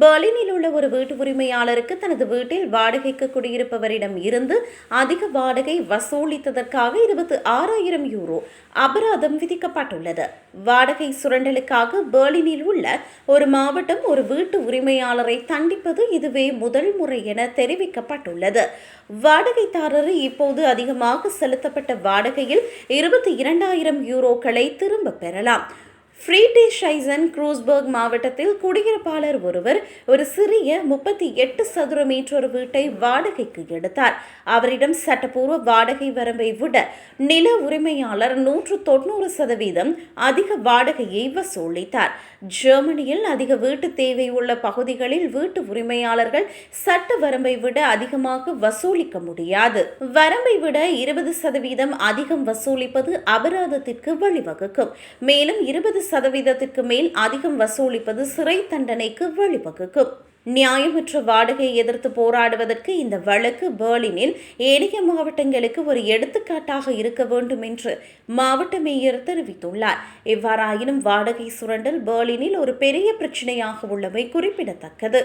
பெர்லினில் உள்ள ஒரு வீட்டு உரிமையாளருக்கு தனது வீட்டில் வாடகைக்கு குடியிருப்பவரிடம் இருந்து அதிக வாடகை வசூலித்ததற்காக இருபத்தி ஆறாயிரம் யூரோ அபராதம் விதிக்கப்பட்டுள்ளது. வாடகை சுரண்டலுக்காக பெர்லினில் உள்ள ஒரு மாவட்டம் ஒரு வீட்டு உரிமையாளரை தண்டிப்பது இதுவே முதல் முறை என தெரிவிக்கப்பட்டுள்ளது. வாடகைதாரர் இப்போது அதிகமாக செலுத்தப்பட்ட வாடகையில் இருபத்தி இரண்டாயிரம் யூரோக்களை திரும்பப் பெறலாம். ஃப்ரீடி ஷைசன் க்ரூஸ்பர்க் மாவட்டத்தில் குடியிருப்பாளர் ஒருவர் ஒரு சிறிய முப்பத்தி எட்டு சதுர மீட்டர் வீட்டை வாடகைக்கு எடுத்தார். அவரிடம் சட்டப்பூர்வ வாடகை வரம்பை விட நில உரிமையாளர் நூற்று தொண்ணூறு சதவீதம் அதிக வாடகையை வசூலித்தார். ஜெர்மனியில் அதிக வீட்டு தேவை உள்ள பகுதிகளில் வீட்டு உரிமையாளர்கள் சட்ட வரம்பை விட அதிகமாக வசூலிக்க முடியாது. வரம்பை விட இருபது சதவீதம் அதிகம் வசூலிப்பது அபராதத்திற்கு வழிவகுக்கும். மேலும் இருபது சதவீதத்திற்கு மேல் அதிகம் வசூலிப்பது சிறை தண்டனைக்கு வழிவகுக்கும் நியாயமற்ற வாடகையை எதிர்த்து போராடுவதற்கு இந்த வழக்கு பெர்லினில் ஏனைய மாவட்டங்களுக்கு ஒரு எடுத்துக்காட்டாக இருக்க வேண்டும் என்று மாவட்ட மேயர் தெரிவித்துள்ளார். எவ்வாறாயினும் வாடகை சுரண்டல் பெர்லினில் ஒரு பெரிய பிரச்சனையாக உள்ளமை குறிப்பிடத்தக்கது.